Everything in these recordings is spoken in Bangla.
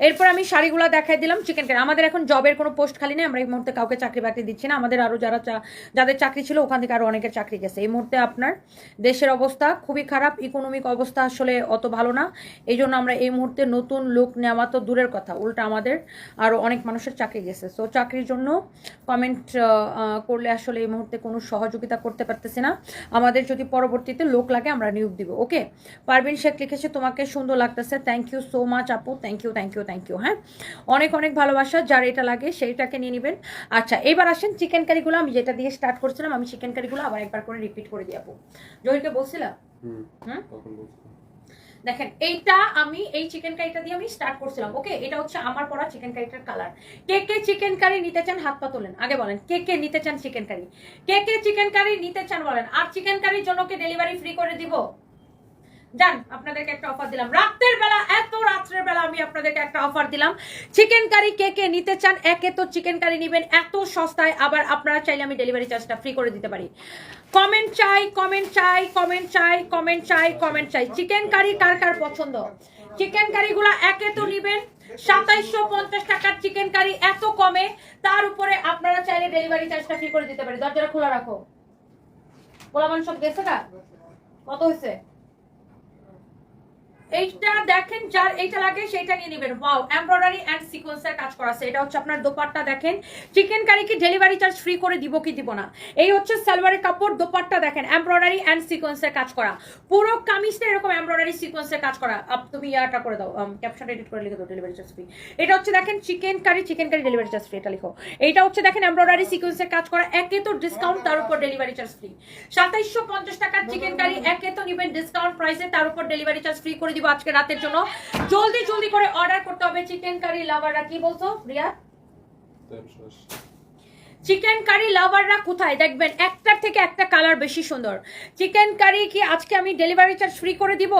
এরপর আমি শাড়িগুলো দেখাই দিলাম চিকেন কারি আমাদের এখন জবের কোনো পোস্ট খালি নেই, আমরা এই মুহূর্তে কাউকে চাকরি বাকরি দিচ্ছি না। আমাদের আরও যারা যাদের চাকরি ছিল, ওখান থেকে আরও অনেকের চাকরি গেছে। এই মুহূর্তে আপনার দেশের অবস্থা খুবই খারাপ ইকোনমিক অবস্থা আসলে অত ভালো না। এই জন্য আমরা এই মুহূর্তে নতুন লোক নেওয়া তো দূরের কথা, উল্টা আমাদের আরও অনেক মানুষের চাকরি গেছে। সো চাকরির জন্য কমেন্ট করলে আসলে এই মুহূর্তে কোনো সহযোগিতা করতে পারতেছি না। আমাদের যদি পরবর্তীতে লোক লাগে, আমরা নিয়োগ দিব। ওকে পারভিন শেখ লিখেছে, তোমাকে সুন্দর লাগতেছে। থ্যাংক ইউ সো মাচ আপু। Thank you thank you thank you হ্যাঁ? অনেক অনেক ভালোবাসা যার এটা লাগে সেইটাকে নিয়ে নেবেন। আচ্ছা এবার আসেন চিকেন কারিগুলো আমি যেটা দিয়ে স্টার্ট করছিলাম আমি চিকেন কারিগুলো আবার একবার করে রিপিট করে দিয়ে জহিরকে হুম বলছিলাম। দেখেন এইটা আমি এই চিকেন কারিটা দিয়ে আমি স্টার্ট করছিলাম ওকে এটা হচ্ছে আমার পড়া চিকেন কারিটার কালার কে কে চিকেন কারি নিতে চান হাত পা তোলেন। আগে বলেন কে কে নিতে চান চিকেন কারি কে কে চিকেন কারি নিতে চান বলেন? আর চিকেন কারির জন্য কি ডেলিভারি ফ্রি করে দিব? জান, আপনাদেরকে একটা অফার দিলাম। রাতের বেলা, এত রাত্রের বেলা আমি আপনাদেরকে একটা অফার দিলাম। চিকেন কারি কে কে নিতে চান, একে তো চিকেন কারি নেবেন, এত সস্তায়। আবার আপনারা চাইলে আমি ডেলিভারি চার্জটা ফ্রি করে দিতে পারি। কমেন্ট চাই কমেন্ট চাই কমেন্ট চাই কমেন্ট চাই কমেন্ট চাই। চিকেন কারি কার কার পছন্দ? চিকেন কারিগুলো একে তো নিবেন। সাতাইশশো পঞ্চাশ টাকার চিকেন কারি এত কমে। তার উপরে আপনারা চাইলে ডেলিভারি চার্জটা ফ্রি করে দিতে পারি। দরজাটা খোলা রাখো। পোলামান সব গেছে না কত হয়েছে? এইটা দেখেন যার এইটা লাগে সেটা নিয়ে নেবেন। ওয়াও এমব্রয়ডারি এন্ড সিকোয়েন্সের কাজ করা আছে। এটা হচ্ছে আপনার দোপাট্টা দেখেন। চিকেন কারি কি ডেলিভারি চার্জ ফ্রি করে দিব কি দিব না? এই হচ্ছে সালোয়ারের কাপড়, দোপাট্টা দেখেন এমব্রয়ডারি এন্ড সিকোয়েন্সের কাজ করা। পুরো কামিজটা এরকম এমব্রয়ডারি সিকোয়েন্সের কাজ করা। আপ, তুমি ইয়াটা করে দাও ক্যাপশন এডিট করে লিখে দাও ডেলিভারি চার্জ ফ্রি এটা হচ্ছে দেখেন chicken curry chicken curry delivery charge free এটা লিখো। এইটা হচ্ছে দেখেন এমব্রয়ডারি সিকোয়েন্সের কাজ করা। একে তো ডিসকাউন্ট তার উপর ডেলিভারি চার্জ ফ্রি সাতাইশশো পঞ্চাশ টাকার চিকেন কারি একে তো নিবেন ডিসকাউন্ট প্রাইসে তার উপর ডেলিভারি চার্জ ফ্রি করে দিব আজকে রাতের জন্য। জলদি জলদি করে অর্ডার করতে হবে চিকেন কারি লাভাররা কি বলছো, রিয়া? চিকেন কারি লাভাররা কোথায়? দেখবেন, একটার থেকে একটা কালার বেশি সুন্দর। চিকেন কারি কি আজকে আমি ডেলিভারি চার্জ ফ্রি করে দিব?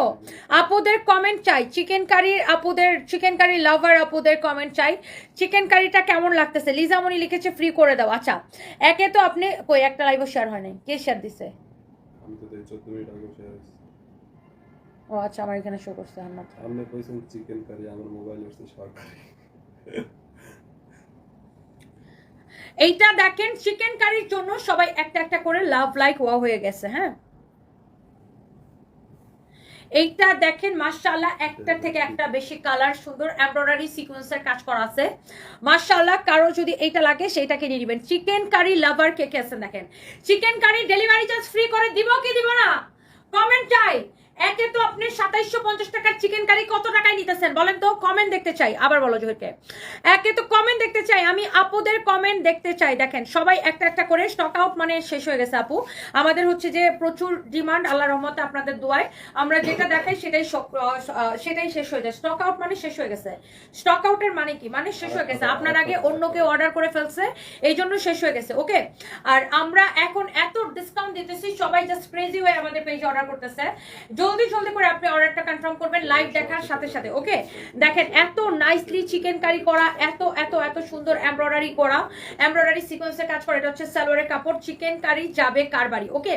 আপুদের কমেন্ট চাই। চিকেন কারির আপুদের চিকেন কারি লাভার আপুদের কমেন্ট চাই। চিকেন কারিটা কেমন লাগতেছে? লিজামনি লিখেছে ফ্রি করে দাও। আচ্ছা একে তো আপনি কই, একটা লাইভ শেয়ার হয় নাই কে শেয়ার দিছে? আমি তো দেই চোদ্দ মিনিট আগে ও আচ্ছা আমার এখানে শো করছে আমার আপনি কইছেন চিকেন কারি আমার মোবাইল হচ্ছে সরকারি। এইটা দেখেন চিকেন কারির জন্য সবাই একটা একটা করে লাভ লাইক ওয়া হয়ে গেছে হ্যাঁ? এইটা দেখেন মাশাআল্লাহ একটা থেকে একটা বেশি কালার সুন্দর এমব্রয়ডারি সিকোয়েন্সের কাজ করা আছে। মাশাআল্লাহ কারও যদি এইটা লাগে সেইটাকে নিয়ে নেবেন। চিকেন কারি লাভার কে কে আছেন দেখেন? Chicken curry delivery charge free করে দিব কি দিব না? কমেন্ট চাই। একে তো আপনি সাতাইশশো পঞ্চাশ টাকার চিকেন কারি কত টাকায় নিতেছেন? বলেন তো কমেন্ট দেখতে চাই। আবার বলো, জহিরকে। একে তো কমেন্ট দেখতে চাই। আমি আপুদের কমেন্ট দেখতে চাই। দেখেন, সবাই একটা একটা করে স্টক আউট মানে শেষ হয়ে গেছে আপু। আমাদের হচ্ছে যে প্রচুর ডিমান্ড আল্লাহ রহমতে আপনাদের দোয়ায়। আমরা যেটা দেখাই সেটাই সেটাই শেষ হয়ে যায়। স্টক আউট মানে শেষ হয়ে গেছে। স্টক আউটের মানে কি? মানে শেষ হয়ে গেছে। আপনার আগে অন্য কেউ অর্ডার করে ফেলছে, এই জন্য শেষ হয়ে গেছে ওকে আর আমরা এখন এত ডিসকাউন্ট দিতেছি, সবাই জাস্ট ক্রেজি হয়ে আমাদের পেজে অর্ডার করতেছে। জলদি জলদি করে আপনি অর্ডারটা কনফার্ম করবেন লাইভ দেখার সাথে সাথে ওকে দেখেন, এত নাইসলি চিকেন কারি করা, এত এত এত সুন্দর এমব্রয়ডারি করা এমব্রয়ডারি সিকোয়েন্সে কাজ করা, এটা হচ্ছে সালোয়ারের কাপড় চিকেন কারি যাবে কারবারি ওকে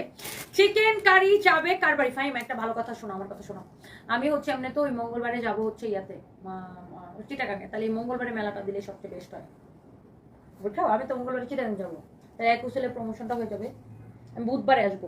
চিকেন কারি যাবে কারবারি ফাইম একটা ভালো কথা শোনো, আমার কথা শোনো। আমি হচ্ছে এমনি তো ওই মঙ্গলবারে যাব হচ্ছে ইয়াতে চিটাগাঙে। তাহলে এই মঙ্গলবারে মেলাটা দিলে সবচেয়ে বেস্ট হয়। বুঝছ আমি তো মঙ্গলবারে চিটাগাং যাব। তাই এক প্রমোশনটা হয়ে যাবে। আমি বুধবারে আসব।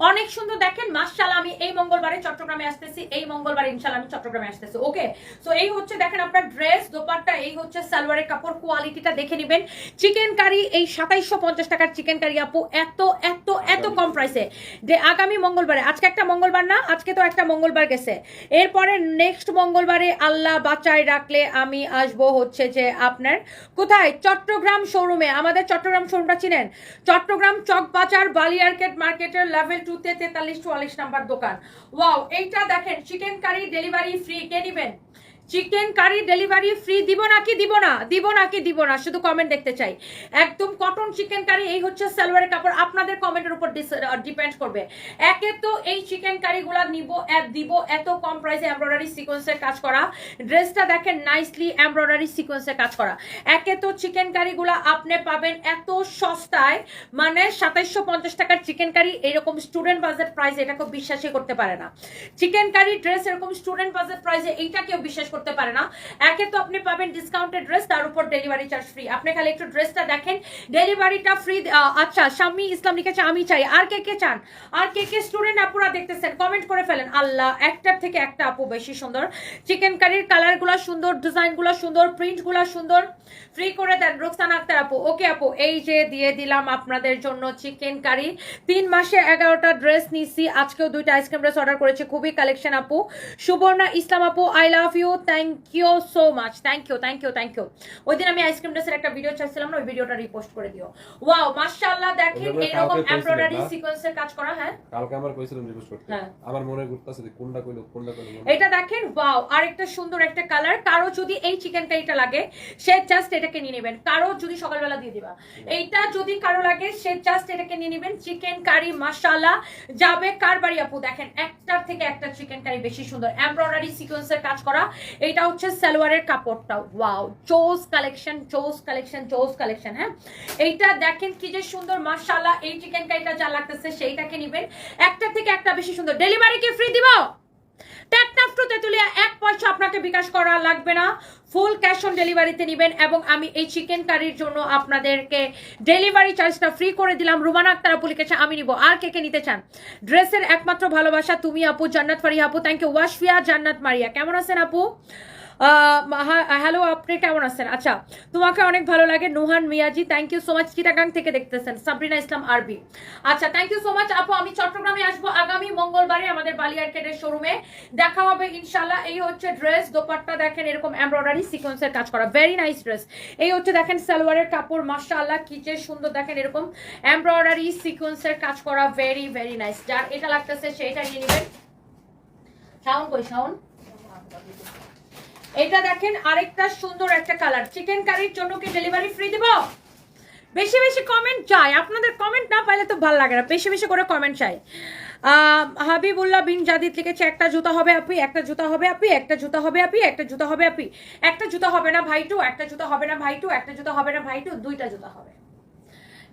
অনেক সুন্দর দেখেন মাশাআল্লাহ আমি এই মঙ্গলবারে চট্টগ্রামে আসতেছি এই মঙ্গলবারে ইনশাআল্লাহ আমি চট্টগ্রামে আসতেছি ওকে? সো এই হচ্ছে দেখেন আপনার ড্রেস দোপাট্টা এই হচ্ছে সালোয়ারের কাপড় কোয়ালিটিটা দেখে নেবেন। চিকেন কারি এই সাতাইশশো পঞ্চাশ টাকার চিকেন কারি আপু এত এত এত কম প্রাইসে যে আগামী মঙ্গলবারে আজকে একটা মঙ্গলবার না আজকে তো একটা মঙ্গলবার গেছে। এরপরে নেক্সট মঙ্গলবারে আল্লাহ বাঁচায় রাখলে আমি আসব হচ্ছে যে আপনার কোথায়? চট্টগ্রাম শোরুমে আমাদের চট্টগ্রাম শোরুমটা চিনেন? চট্টগ্রাম চকবাজার বালিয়ার্কেট মার্কেটের লেভেল টুতে তেতাল্লিশ চুয়াল্লিশ নাম্বার দোকান। ওয়াও এইটা দেখেন চিকেন কারি ডেলিভারি ফ্রি কে নিবেন? চিকেন কারি ডেলিভারি ফ্রি দিব নাকি দিব না? দিব নাকি দিব না? শুধু কমেন্ট দেখতে চাই। একদম কটন চিকেন কারি এই হচ্ছে সালোয়ারের কাপড়। আপনাদের কমেন্টের উপর ডিপেন্ড করবে। একে তো এই চিকেন কারিগুলা নিব দিব, এত কম প্রাইসে এমব্রয়ডারি সিকোয়েন্সের কাজ করা। ড্রেসটা দেখেন নাইসলি এমব্রয়ডারি সিকোয়েন্সের কাজ করা। একে তো চিকেন কারিগুলা আপনি পাবেন এত সস্তায় মানে সাতাইশশো পঞ্চাশ টাকার চিকেন কারি এরকম স্টুডেন্ট বাজেট প্রাইসে এটা কেউ বিশ্বাসই করতে পারে না। চিকেন কারি ড্রেস এরকম স্টুডেন্ট বাজেট প্রাইসে এইটা কেউ বিশ্বাস করতে পারে না। একে তো আপনি পাবেন ডিসকাউন্টেড ড্রেস তার উপর ডেলিভারি চার্জ ফ্রি আপনি খালি একটু ড্রেসটা দেখেন। ডেলিভারিটা ফ্রি আচ্ছা স্বামী ইসলাম লিখেছে, আমি চাই। আর কে কে চান? আর কে কে স্টুডেন্ট আপুরা দেখতেছেন কমেন্ট করে ফেলেন। আল্লাহ, একটার থেকে একটা আপু বেশি সুন্দর। চিকেন কারির কালারগুলো সুন্দর ডিজাইনগুলো সুন্দর প্রিন্টগুলো সুন্দর। ফ্রি করে দেন, রোকসানা আক্তার আপু। ওকে আপু, এই যে দিয়ে দিলাম আপনাদের জন্য চিকেন কারি তিন মাসে এগারোটা ড্রেস নিছি। আজকেও দুইটা আইসক্রিম ড্রেস অর্ডার করেছি। খুবই কালেকশন আপু। সুবর্ণা ইসলাম আপু I love you thank you so much thank you thank you thank you ওই দিন আমি আইসক্রিম ড্রেসের একটা ভিডিও চাচ্ছিলাম না ওই ভিডিওটা রিপোস্ট করে দিও। ওয়াও মাশাআল্লাহ দেখেন এরকম এমব্রয়ডারি সিকোয়েন্সের কাজ করা হ্যাঁ? কালকে আমার কইছিলাম রিকোয়েস্ট করতে। হ্যাঁ। আমার মনে ঘুরতেছে যে কোনটা কইলো কোনটা কইলো এটা দেখেন ওয়াও আর একটা সুন্দর একটা কালার কারও যদি এই চিকেন কারিটা লাগে সে জাস্ট এটাকে নিয়ে নেবেন। কারও যদি সকালবেলা দিয়ে দিবা। এইটা যদি কারও লাগে সে জাস্ট এটাকে নিয়ে নেবেন। চিকেন কারি মাসালা যাবে কার বাড়ি আপু? দেখেন একটার থেকে একটা চিকেন কারি বেশি সুন্দর। এমব্রয়ডারি সিকোয়েন্সের কাজ করা। এটা হচ্ছে সালোয়ারের কাপড়টা। Wow choose collection choose collection choose collection হ্যাঁ? এইটা দেখেন কি যে সুন্দর মার্শাল্লাহ এই চিকেন কারিটা যা লাগতেছে সেইটাকে নেবেন। একটা থেকে একটা বেশি সুন্দর। ডেলিভারি কি ফ্রি দিব? টেকনাফটু তেঁতুলিয়া, এক পয়সা আপনাকে বিকাশ করা লাগবে না। ফুল ক্যাশ অন ডেলিভারিতে নেবেন এবং আমি এই চিকেন কারির জন্য আপনাদেরকে ডেলিভারি চার্জটা ফ্রি করে দিলাম। রুমানা আক্তার আপু লিখেছে, আমি নিব। আর কে কে নিতে চান? ড্রেসের একমাত্র ভালোবাসা, তুমি আপু, জান্নাত ফারিয়া আপু থ্যাংক ইউ ওয়াশফিয়া, জান্নাত মারিয়া। কেমন আছেন আপু? হ্যালো আপনি কেমন আছেন? আচ্ছা তোমাকে অনেক ভালো লাগে। Nuhan, Miaji thank you so much Chittagong থেকে দেখতেছেন। সাবরিনা ইসলাম, আরবি। আচ্ছা থ্যাংক ইউ সো মাচ আপু। আমি চট্টগ্রামে আসব আগামী মঙ্গলবারে আমাদের বালি আর্কেডের শোরুমে দেখা হবে ইনশাল্লাহ এই হচ্ছে ড্রেস দোপাট্টা দেখেন, এরকম এমব্রয়ডারি সিকোয়েন্সের কাজ করা। ভেরি নাইস ড্রেস এই হচ্ছে দেখেন, সালোয়ারের কাপড়, মাশাআল্লাহ, কি যে সুন্দর দেখেন, এরকম এমব্রয়ডারি সিকোয়েন্সের কাজ করা। ভেরি ভেরি নাইস যার এটা লাগতেছে, সেইটা নিয়ে নেবেন। শাওন কই, শাওন? এটা দেখেন আরেকটা সুন্দর একটা কালার চিকেন কারির জন্য কি ডেলিভারি ফ্রি দিব? বেশি বেশি কমেন্ট চাই। আপনাদের কমেন্ট না পাইলে তো ভালো লাগে না। বেশি বেশি করে কমেন্ট চাই। হাবিবুল্লাহ বিন জাদিদ লিখেছে, একটা জুতা হবে আপি, একটা জুতা হবে আপি, একটা জুতা হবে আপি, একটা জুতা হবে আপি, একটা জুতা হবে না ভাইটু একটা জুতা হবে না ভাইটু একটা জুতা হবে না ভাইটু দুইটা জুতা হবে।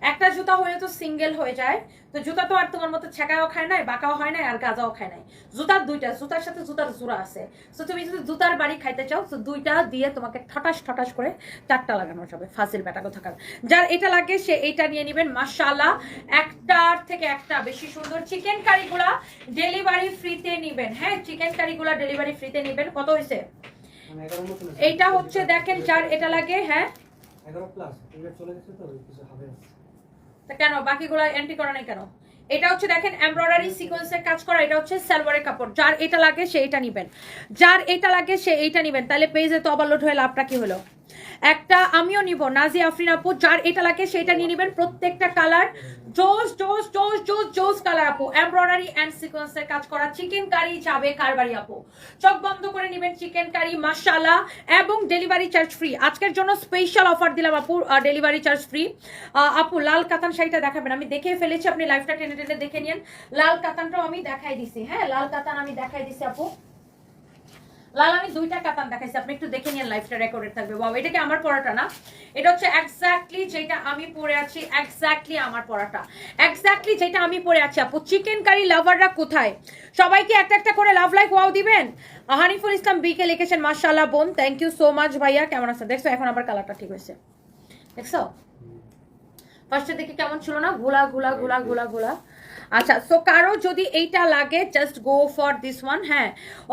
একটা জুতা হলে তো সিঙ্গেল হয়ে যায়। তো জুতা তো আর তোমার মতো ছেঁকাও খায় নাই বাঁকাও হয় নাই আর গাজাও খায় নাই। জুতার দুইটা জুতার সাথে জুতার জোড়া আছে। তো তুমি যদি জুতার বাড়ি খাইতে চাও তো দুইটা দিয়ে তোমাকে ঠটাস ঠটাস করে চারটা লাগানো যাবে ফাসিল বেটা থাকার যার এটা লাগে সে এইটা নিয়ে নেবেন মাশাআল্লাহ। একটার থেকে একটা বেশি সুন্দর চিকেন কারিগুলা ডেলিভারি ফ্রিতে নেবেন। হ্যাঁ চিকেন কারিগুলা ডেলিভারি ফ্রিতে নেবেন। কত হয়েছে এইটা হচ্ছে দেখেন যার এটা লাগে হ্যাঁ? এগারো প্লাস চলে গেছে তো কিছু হবে তা কেন? বাকিগুলো এন্ট্রি করা নেই কেন? এটা হচ্ছে দেখেন এমব্রয়ডারি সিকোয়েন্সের কাজ করা, এটা হচ্ছে সালোয়ারের কাপড়। যার এটা লাগে সে এটা নিবেন। যার এটা লাগে সে এইটা নিবেন। তাহলে পেজে তো অবালোড লোড হয়ে লাভটা কি হলো? একটা আমিও নিব নাজি আফরিন আপু, যার এটা লাগে সেটা নিয়ে নিবেন প্রত্যেকটা কালার। জোস জোস জোস জোস জোস কালার আপু। এমব্রয়ডারি অ্যান্ড সিকোয়েন্সের কাজ করা চিকেন কারি যাবে কারবারি আপু। চোখ বন্ধ করে নেবেন চিকেন কারি মাসালা এবং ডেলিভারি চার্জ ফ্রি আজকের জন্য স্পেশাল অফার দিলাম আপু ডেলিভারি চার্জ ফ্রি আপু, লাল কাতান শাড়িটা দেখাবেন। আমি দেখে ফেলেছি, আপনি লাইফটা টেনে টেনে দেখে নিন। লাল কাতানটাও আমি দেখাই দিছি হ্যাঁ? লাল কাতান আমি দেখাই দিছি আপু। লাল আমি দুইটা কাতান দেখাইছি। আপনি একটু দেখে নিন লাইভটা রেকর্ডেড থাকবে। বাবা এটা কি আমার পড়াটা না? এটা হচ্ছে এক্স্যাক্টলি যেটা আমি পরে আছি এক্স্যাক্টলি আমার পড়াটা। এক্স্যাক্টলি যেটা আমি পরে আছি। আপু চিকেন কারি লাভাররা কোথায়? সবাইকে একটা একটা করে লাভ লাইক ওয়াও দিবেন? হানিফুল ইসলাম বিকে লিখেছেন মাশাআল্লাহ বোন থ্যাংক ইউ সো মাচ ভাইয়া কেমন আছেন? দেখছ এখন আবার কালারটা ঠিক হয়েছে। দেখছ? ফার্স্টের দিকে কেমন ছিল না? ঘোলা ঘোলা ঘোলা ঘোলা ঘোলা। আচ্ছা সো কারও যদি এইটা লাগে just go for this one হ্যাঁ।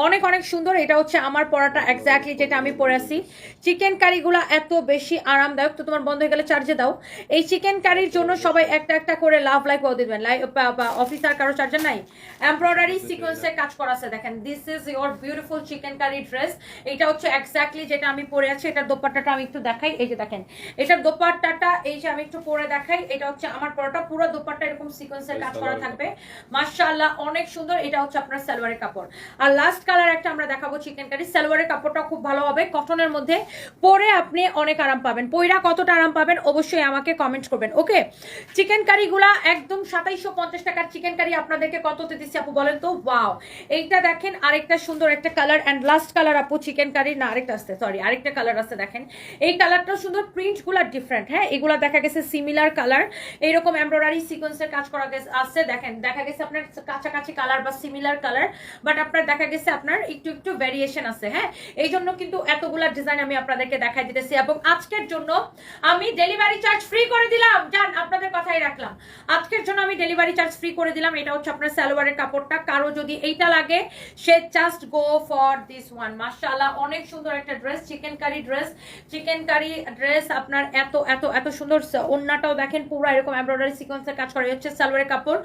অনেক অনেক সুন্দর, এটা হচ্ছে আমার পড়াটা এক্স্যাক্টলি যেটা আমি পরে আছি। চিকেন কারিগুলো এত বেশি আরামদায়ক, তো তোমার বন্ধ হয়ে গেলে চার্জে দাও। এই চিকেন কারির জন্য সবাই একটা একটা করে লাভ লাইক দিবেন। লাইক কারও চার্জার নাই? এমব্রয়ডারি সিকোয়েন্সে কাজ করা আছে, দেখেন। This is your beautiful chicken curry dress এটা হচ্ছে এক্স্যাক্টলি যেটা আমি পরে আছি, এটার দোপাট্টাটা আমি একটু দেখাই। এই যে দেখেন, এটার দোপাট্টাটা এই যে আমি একটু পরে দেখাই, এটা হচ্ছে আমার পরোটা। পুরো দোপাট্টা এরকম সিকোয়েন্সের কাজ করা থাকবে। মাশাআল্লাহ, অনেক সুন্দর। এটা হচ্ছে আপনার সালোয়ারের কাপড়। আর লাস্ট কালার একটা আমরা দেখাবো চিকেন কারি সালোয়ারের কাপড়টা খুব ভালো হবে। কটনের মধ্যে পরে আপনি অনেক আরাম পাবেন। পইরা কতটা আরাম পাবেন অবশ্যই আমাকে কমেন্ট করবেন ওকে চিকেন কারিগুলা একদম সাতাইশো পঞ্চাশ টাকার চিকেন কারি আপনাদেরকে কততে দিচ্ছি আপু বলেন তো? ওয়াও এইটা দেখেন আরেকটা সুন্দর একটা কালার অ্যান্ড লাস্ট কালার আপু চিকেন কারি না, আরেকটা আসছে সরি আরেকটা কালার আছে দেখেন। এই কালারটা সুন্দর প্রিন্টগুলো ডিফারেন্ট হ্যাঁ? এগুলা দেখা গেছে সিমিলার কালার এইরকম এমব্রয়ডারি সিকোয়েন্সের কাজ করা গেছে, আছে দেখেন, দেখা গেছে আপনার কাছাকাছি কালার বা সিমিলার কালার বাট আপনার দেখা গেছে আপনার একটু একটু ভ্যারিয়েশন আছে হ্যাঁ? এই জন্য কিন্তু এতগুলা ডিজাইন আমি আপনাদেরকে দেখাই দিতেছি এবং আজকের জন্য আমি ডেলিভারি চার্জ ফ্রি করে দিলাম। জান, আপনাদের কথাই রাখলাম। আজকের জন্য আমি ডেলিভারি চার্জ ফ্রি করে দিলাম। এটা হচ্ছে আপনার সালোয়ারের কাপড়টা। কারও যদি এইটা লাগে, সে just go for this one মাশাআল্লাহ, অনেক সুন্দর একটা dress chicken curry dress chicken curry dress আপনার এত এত এত সুন্দর। ওড়নাটাও দেখেন, পুরো এরকম এমব্রয়ডারি সিকোয়েন্সের কাজ করা হচ্ছে সালোয়ারের কাপড়।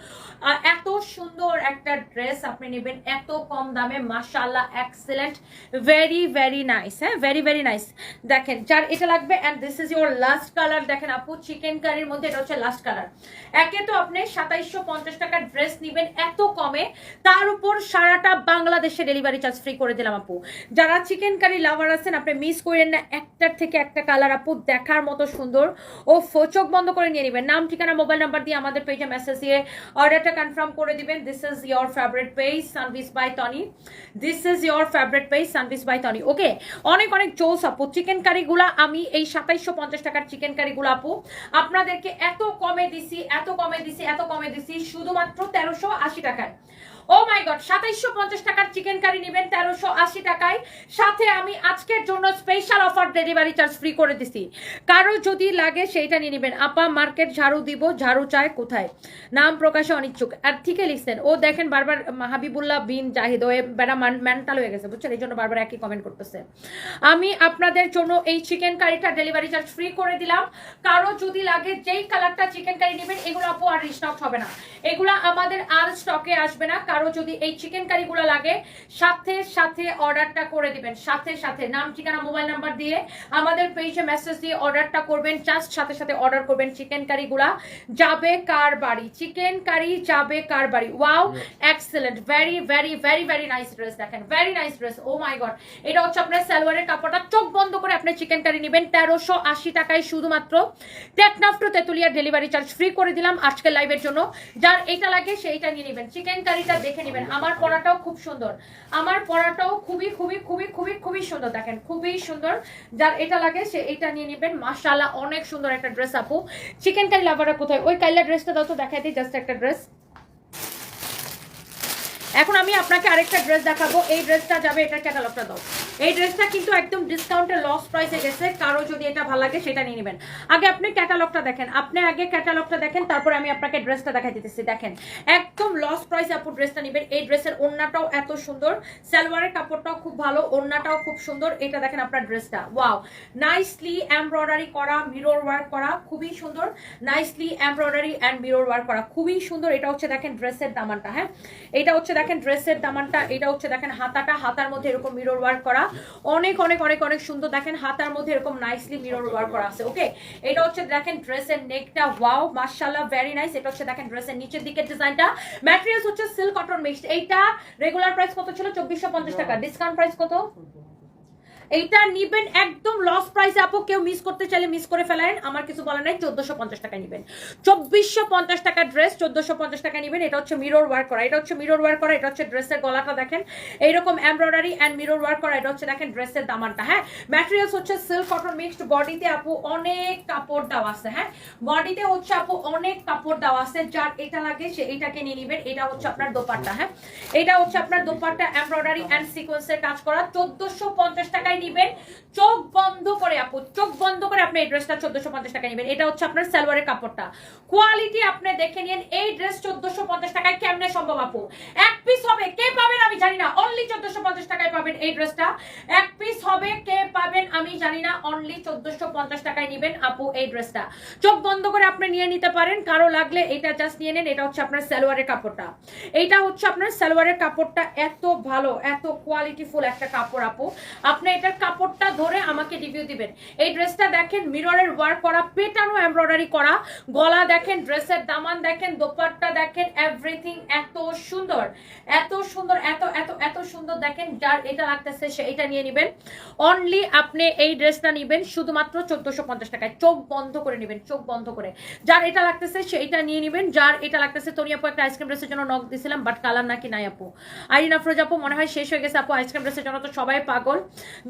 এত সুন্দর একটা ড্রেস আপনি নেবেন, এত কম দামে, মাশাআল্লাহ এক্সেলেন্ট ভেরি ভেরি নাইস হ্যাঁ? ভেরি ভেরি নাইস দেখেন, যার এটা লাগবে and this is your last colour দেখেন আপু চিকেন কারির মধ্যে এটা হচ্ছে লাস্ট কালার একে তো আপনি সাতাইশশো পঞ্চাশ টাকার ড্রেস নেবেন এত কমে, তার উপর সারাটা বাংলাদেশে ডেলিভারি চার্জ ফ্রি করে দিলাম আপু। যারা চিকেন কারি লাভার আছেন, আপনি মিস করেন না, একটার থেকে একটা কালার আপু, দেখার মতো সুন্দর। ও ফো- চোখ বন্ধ করে নিয়ে নেবেন। নাম, ঠিকানা মোবাইল নাম্বার দিয়ে আমাদের পেজে মেসেজ দিয়ে অর্ডারটা কনফার্ম করে দিবেন। This is your favourite page Sanvis by Tony this is your favourite page Sanvis by Tony okay অনেক অনেক চৌস আপু। চিকেন কারিগুলা আমি এই সাতাইশশো পঞ্চাশ টাকার চিকেন কারিগুলো আপু, আপনাদেরকে এত কমে দিছি, এত কমে দিছি, এত কমে দিছি, শুধুমাত্র তেরোশো আশি টাকায়। ও মাই গড সাতাইশশো পঞ্চাশ টাকার চিকেন কারি নেবেন, তেরোশো আশি টাকায়। সাথে আমি আজকের জন্য special offer delivery charge free করে দিছি। কারও যদি লাগে সেইটা নিয়ে নেবেন। আপা মার্কেট ঝাড়ু দিব, ঝাড়ু চায় কোথায়? নাম প্রকাশে অনিচ্ছুক। আর ঠিকই লিখছেন। ও দেখেন বারবার হাবিবুল্লাহ বিন জাহিদ, ও বেড়া মেন্টাল হয়ে গেছে, বুঝছেন? এই জন্য বারবার একই কমেন্ট করতেছে। আমি আপনাদের জন্য এই চিকেন কারিটা ডেলিভারি চার্জ ফ্রি করে দিলাম। কারও যদি লাগে যেই কালারটা চিকেন কারি নেবেন, এগুলো আপু আর স্টক হবে না। এগুলো আমাদের আর স্টকে আসবে না। কারও যদি এই চিকেন কারিগুলো লাগে সাথে সাথে অর্ডারটা করে দিবেন সাথে সাথে। নাম ঠিকানা মোবাইল নাম্বার দিয়ে আমাদের পেজে মেসেজ দিয়ে অর্ডারটা করবেন জাস্ট সাথে সাথে অর্ডার করবেন চিকেন কারিগুলা যাবে কার বাড়ি? চিকেন কারি যাবে কার বাড়ি? Wow excellent very very very very nice dress দেখেন। Very nice dress oh my god এটা হচ্ছে আপনার সালোয়ারের কাপড়টা। চোখ বন্ধ করে আপনি চিকেন কারি নেবেন। তেরোশো আশি টাকায় শুধুমাত্র। টেকনাফ টু তেতুলিয়ার ডেলিভারি চার্জ ফ্রি করে দিলাম আজকের লাইভের জন্য। যার এটা লাগে সেইটা নিয়ে নেবেন। চিকেন কারিটা দেখে নেবেন। আমার পড়াটাও খুব সুন্দর। আমার পড়াটাও খুবই খুবই খুবই খুবই খুবই সুন্দর। দেখেন খুবই সুন্দর। যার এটা লাগে সে এটা নিয়ে নেবেন। মাসাল্লাহ অনেক সুন্দর একটা ড্রেস আপু। চিকেন কালি লাভাররা কোথায়? ওই কাইলা ড্রেসটা দাও তো দেখাই দিই জাস্ট একটা ড্রেস এখন আমি আপনাকে আরেকটা ড্রেস দেখাবো। এই ড্রেসটা যাবে এটার ক্যাটালগটা দাও। এই ড্রেসটা কিন্তু একদম ডিসকাউন্টে লস প্রাইসে গেছে। কারও যদি এটা ভালো লাগে, সেটা নিয়ে নেবেন। আগে আপনি ক্যাটালগটা দেখেন। আপনি আগে ক্যাটালগটা দেখেন, তারপর আমি আপনাকে ড্রেসটা দেখাই দিতেছি। দেখেন, একদম লস প্রাইসে আপু ড্রেসটা নেবেন। এই ড্রেসের ওড়নাটাও এত সুন্দর। সালোয়ারের কাপড়টাও খুব ভালো, ওড়নাটাও খুব সুন্দর। এটা দেখেন আপনার ড্রেসটা ওয়াও নাইসলি এমব্রয়ডারি করা মিরর ওয়ার্ক করা, খুবই সুন্দর। Nicely embroidery and mirror work করা, খুবই সুন্দর। এটা হচ্ছে দেখেন ড্রেসের দামানটা হ্যাঁ? এটা হচ্ছে ড্রেসের দামানটা, এটা হচ্ছে দেখেন হাতাটা, হাতার মধ্যে এরকম মিরর ওয়ার্ক করা। অনেক অনেক অনেক অনেক সুন্দর দেখেন হাতার মধ্যে এরকম নাইসলি মিরর ওয়ার্ক করা আছে ওকে এটা হচ্ছে দেখেন ড্রেসের নেকটা ওয়াও মার্শাল্লাহ ভেরি নাইস এটা হচ্ছে দেখেন ড্রেসের নিচের দিকে ডিজাইনটা ম্যাটেরিয়ালস হচ্ছে সিল্ক কটন মিক্সড এইটা রেগুলার প্রাইস কত ছিল? চব্বিশশো টাকা। ডিসকাউন্ট প্রাইস কত? এইটা নিবেন একদম লস প্রাইসে আপু, কেউ মিস করতে চাইলে মিস করে ফেলেন। আমার কিছু বলার নাই, চোদ্দশো পঞ্চাশ টাকা নিবেন। চব্বিশশো পঞ্চাশ টাকা ড্রেস চোদ্দশো পঞ্চাশ টাকা নিবেন। এটা হচ্ছে মিরর ওয়ার্ক করা, এটা হচ্ছে মিরর ওয়ার্ক করা, এটা হচ্ছে ড্রেসের গলাটা দেখেন। এইরকম এমব্রয়ডারি অ্যান্ড মিরর ওয়ার্ক করা, এটা হচ্ছে দেখেন ড্রেসের দামানটা হ্যাঁ? ম্যাটেরিয়ালস হচ্ছে সিল্ক কটন মিক্সড বডিতে আপু অনেক কাপড় দেওয়া আছে হ্যাঁ? বডিতে হচ্ছে আপু অনেক কাপড় দেওয়া আছে, যার এটা লাগে, সে এটাকে নিয়ে নিবেন। এটা হচ্ছে আপনার দোপাট্টা হ্যাঁ? এটা হচ্ছে আপনার দোপাট্টা এমব্রয়ডারি অ্যান্ড সিকোয়েন্সের কাজ করা। চোদ্দশো পঞ্চাশ টাকায় নিবেন। চোখ বন্ধ করে আপু, চোখ বন্ধ করে আপনি এই ড্রেসটা চোদ্দশো পঞ্চাশ টাকায় নেবেন। এটা হচ্ছে আপনার সালোয়ারের কাপড়টা। কোয়ালিটি আপনি দেখে নিন, এই ড্রেস চোদ্দশো পঞ্চাশ টাকায় কেমনে সম্ভব আপু? এক পিস হবে, কে পাবেন আমি জানি না। অনলি চোদ্দশো পঞ্চাশ টাকায় পাবেন এই ড্রেসটা এক পিস হবে, কে পাবেন আমি জানি না। অনলি চোদ্দশো পঞ্চাশ টাকায় নিবেন আপু এই ড্রেসটা চোখ বন্ধ করে আপনি নিয়ে নিতে পারেন, কারও লাগলে এটা জাস্ট নিয়ে নেন, এটা হচ্ছে আপনার সালোয়ারের কাপড়টা। এইটা হচ্ছে আপনার সালোয়ারের কাপড়টা, এত ভালো, এত কোয়ালিটিফুল একটা কাপড় আপু। আপনি এটার কাপড়টা ধরে আমাকে রিভিউ দিবেন। এই ড্রেসটা দেখেন মিররের ওয়ার্ক করা পেটানো এমব্রয়ডারি করা। গলা দেখেন ড্রেসের দামান দেখেন, দোপাট্টা দেখেন এভরিথিং এত সুন্দর। এত সুন্দর, এত এত এত সুন্দর দেখেন, যার এটা লাগতেছে সে এটা নিয়ে নেবেন। অনলি আপনি এই ড্রেসটা নেবেন, শুধুমাত্র চোদ্দশো পঞ্চাশ টাকায়। চোখ বন্ধ করে নেবেন, চোখ বন্ধ করে। যার এটা লাগতেছে সে এটা নিয়ে নেবেন, যার এটা লাগতেছে, তোনি আপু, একটা আইসক্রিম ড্রেসের জন্য নক দিয়েছিলাম বাট কালার নাকি নাই আপু। আইরিন আফরোজ আপু, মনে হয় শেষ হয়ে গেছে আপু আইসক্রিম ড্রেসের জন্য তো সবাই পাগল।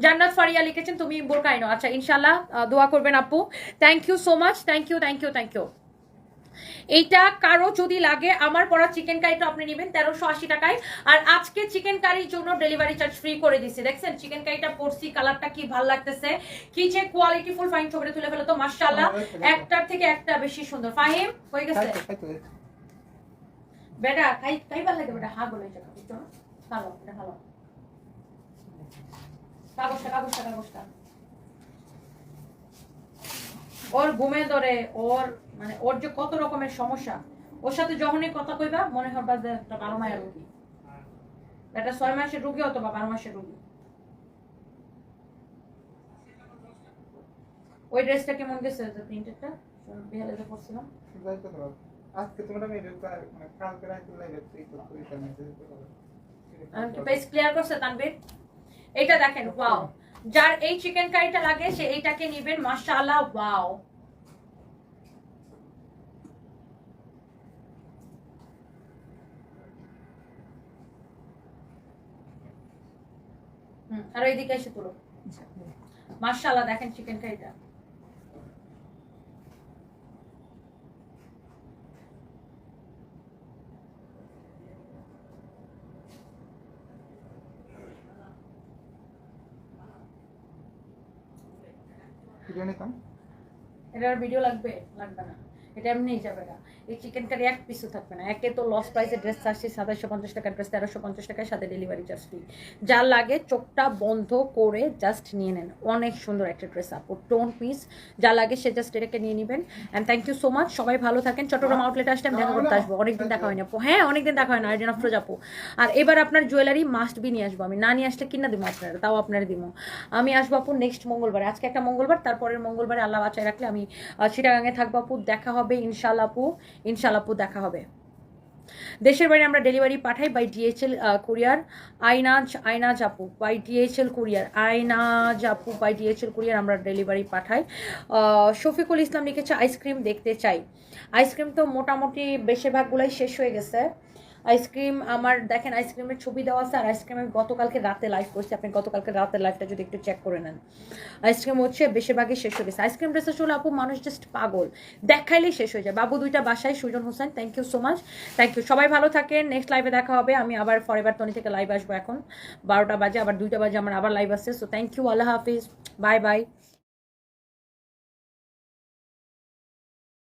জান্নাত ফারিয়া লিখেছেন তুমি বোরকাইনো আচ্ছা ইনশাল্লাহ দোয়া করবেন আপু। Thank you so much thank you thank you thank you এইটা কারও যদি লাগে আমার পরা চিকেন কারিটা আপনি নেবেন তেরোশো আশি টাকায়। আর আজকে চিকেন কারির জন্য ডেলিভারি চার্জ ফ্রি করে দিছি। দেখছেন চিকেন কারিটা পড়ছি কালারটা কি ভালো লাগতেছে। কি যে কোয়ালিটি ফুল ফাইন ছবিটা তুলে ফেলো তো মার্শাল্লাহ একটার থেকে একটা বেশি সুন্দর। ফাহিম হয়ে গেছে? বেটা খাই খাই ভালো লাগে বেটা হা বলে ভালো এটা ভালো কাগজটা কাগজটা কাগজটা। ওর ঘুমে ধরে ওর মানে ওর যে কত রকমের সমস্যা ওর সাথে যখনই কথা কইবা মনে হবা যে একটা বারো মায়ের রুগী। একটা ছয় মাসের রুগী অথবা বারো মাসের রুগী। ওই ড্রেসটা কেমন গেছে যে প্রিন্টেডটা? বিহালে যে পড়ছিলাম আজকে তোমরা মেরে মানে কালকে রাতে লাইভে তুই তো তুই তো মেসেজ পেজ ক্লিয়ার করছে তানবীর এটা দেখেন ওয়াও যার এই চিকেন কারিটা লাগে সে এইটাকে নিবেন মাশাআল্লাহ ওয়াও হুম আর ওইদিকে এসে পুরো মাশাআল্লাহ দেখেন চিকেন কারিটা ভিডিও নিতাম। এটার ভিডিও লাগবে লাগবে না। এটা এমনি যাবে না। এই চিকেন কারি এক পিসও থাকবে না। একে তো লস প্রাইসে ড্রেস আসছে সাতাশশো পঞ্চাশ টাকার ড্রেস তেরোশো পঞ্চাশ টাকার সাথে ডেলিভারি চার্জ ফ্রি যার লাগে চোখটা বন্ধ করে জাস্ট নিয়ে নেন। অনেক সুন্দর একটা ড্রেস আপু টোন পিস যা লাগে সে জাস্ট এটাকে নিয়ে নেবেন। And thank you so much সবাই ভালো থাকেন। চট্টগ্রাম আউটলেট আসলে আমি দেখা করতে আসব। অনেকদিন দেখা হয়নি আপু। হ্যাঁ অনেকদিন দেখা হয় না। আইডেন আফরোজ আপু। আর এবার আপনার জুয়েলারি মাস্ট বি নিয়ে আসব আমি। না নিয়ে আসলে কিনা দিব আপনারা? তাও আপনারা দিব। আমি আসব আপু নেক্সট মঙ্গলবার। আজকে একটা মঙ্গলবার, তারপরের মঙ্গলবারে আল্লাহ বাঁচায় রাখলে আমি চিটাগাঙে থাকব আপু। দেখা হবে ইনশাল্লাহ আপু। ইনশাল্লাহ দেখা হবে। দেশের বাইরে আমরা ডেলিভারি পাঠাই by DHL courier Ainaz Ainaz আপু বাই ডিএচএল কুরিয়ার আইনাজ আপু বাই ডিএচএল কুরিয়ার আমরা ডেলিভারি পাঠাই। শফিকুল ইসলাম লিখেছে আইসক্রিম দেখতে চাই। আইসক্রিম তো মোটামুটি বেশিরভাগগুলোই শেষ হয়ে গেছে। আইসক্রিম আমার, দেখেন আইসক্রিমের ছবি দেওয়া আছে আর আইসক্রিম আমি গতকালকে রাতে লাইভ করছি। আপনি গতকালকে রাতে লাইভটা যদি একটু চেক করে নেন। আইসক্রিম হচ্ছে বেশিরভাগই শেষ হয়ে গেছে। আইসক্রিম ড্রেসে চলে আপু মানুষ জাস্ট পাগল। দেখাইলেই শেষ হয়ে যায়। বাবু দুইটা বাসায়, Sujon Hossain thank you so much thank you সবাই ভালো থাকেন। নেক্সট লাইভে দেখা হবে। আমি আবার ফরেভার তনি থেকে লাইভ আসব এখন। বারোটা বাজে, আবার দুইটা বাজে, আমার আবার লাইভ আসছে। সো থ্যাংক ইউ আল্লাহ হাফিজ। Bye bye